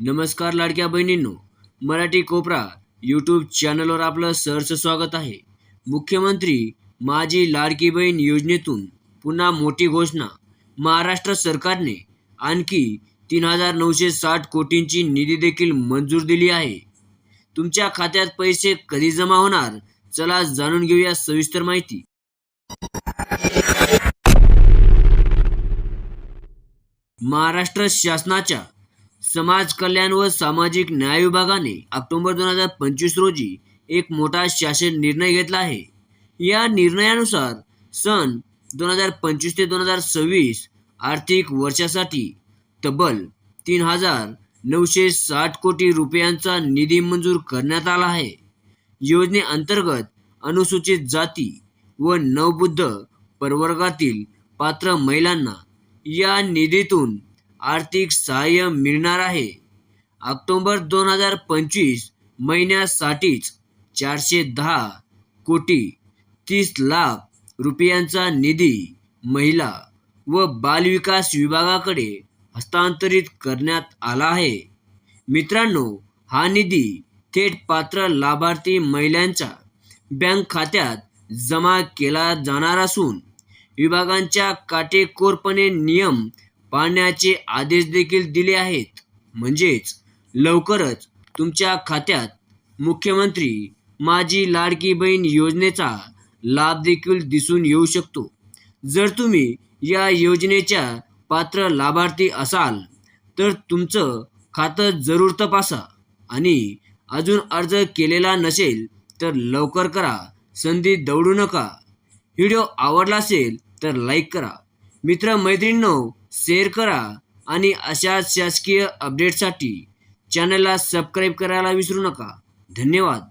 नमस्कार लाडक्या बहिणींनो मराठी कोपरा यूट्यूब चॅनलवर आपलं सहर्ष स्वागत आहे. मुख्यमंत्री माझी लाडकी बहीण योजनेतून पुन्हा मोठी घोषणा. महाराष्ट्र सरकारने आणखी तीन हजार नऊशे साठ कोटींची निधी देखील मंजूर दिली आहे. तुमच्या खात्यात पैसे कधी जमा होणार? चला जाणून घेऊया सविस्तर माहिती. महाराष्ट्र शासनाच्या समाज कल्याण व सामाजिक न्याय विभागाने ऑक्टोबर दोन हजार पंचवीस रोजी एक मोठा शासन निर्णय घेतला आहे. या निर्णयानुसार सन दोन हजार पंचवीस ते दोन हजार सव्वीस आर्थिक वर्षासाठी तब्बल तीन हजार नऊशे साठ कोटी रुपयांचा निधी मंजूर करण्यात आला आहे. योजनेअंतर्गत अनुसूचित जाती व नवबुद्ध प्रवर्गातील पात्र महिलांना या निधीतून आर्थिक सहाय्य मिळणार आहे. ऑक्टोबर दोन हजार पंचवीस महिन्यासाठीच चारशे दहा कोटी तीस लाख रुपयांचा निधी महिला व बालविकास विभागाकडे हस्तांतरित करण्यात आला आहे. मित्रांनो हा निधी थेट पात्र लाभार्थी महिलांच्या बँक खात्यात जमा केला जाणार असून विभागांच्या काटेकोरपणे नियम पाहण्याचे आदेश देखील दिले आहेत. म्हणजेच लवकरच तुमच्या खात्यात मुख्यमंत्री माझी लाडकी बहीण योजनेचा लाभ देखील दिसून येऊ शकतो. जर तुम्ही या योजनेच्या पात्र लाभार्थी असाल तर तुमचं खातं जरूर तपासा आणि अजून अर्ज केलेला नसेल तर लवकर करा. संधी दवडू नका. व्हिडिओ आवडला असेल तर लाईक करा. मित्र मैत्रिणींनो शेअर करा आणि अशा शासकीय अपडेटसाठी चॅनलला सबस्क्राईब करायला विसरू नका. धन्यवाद.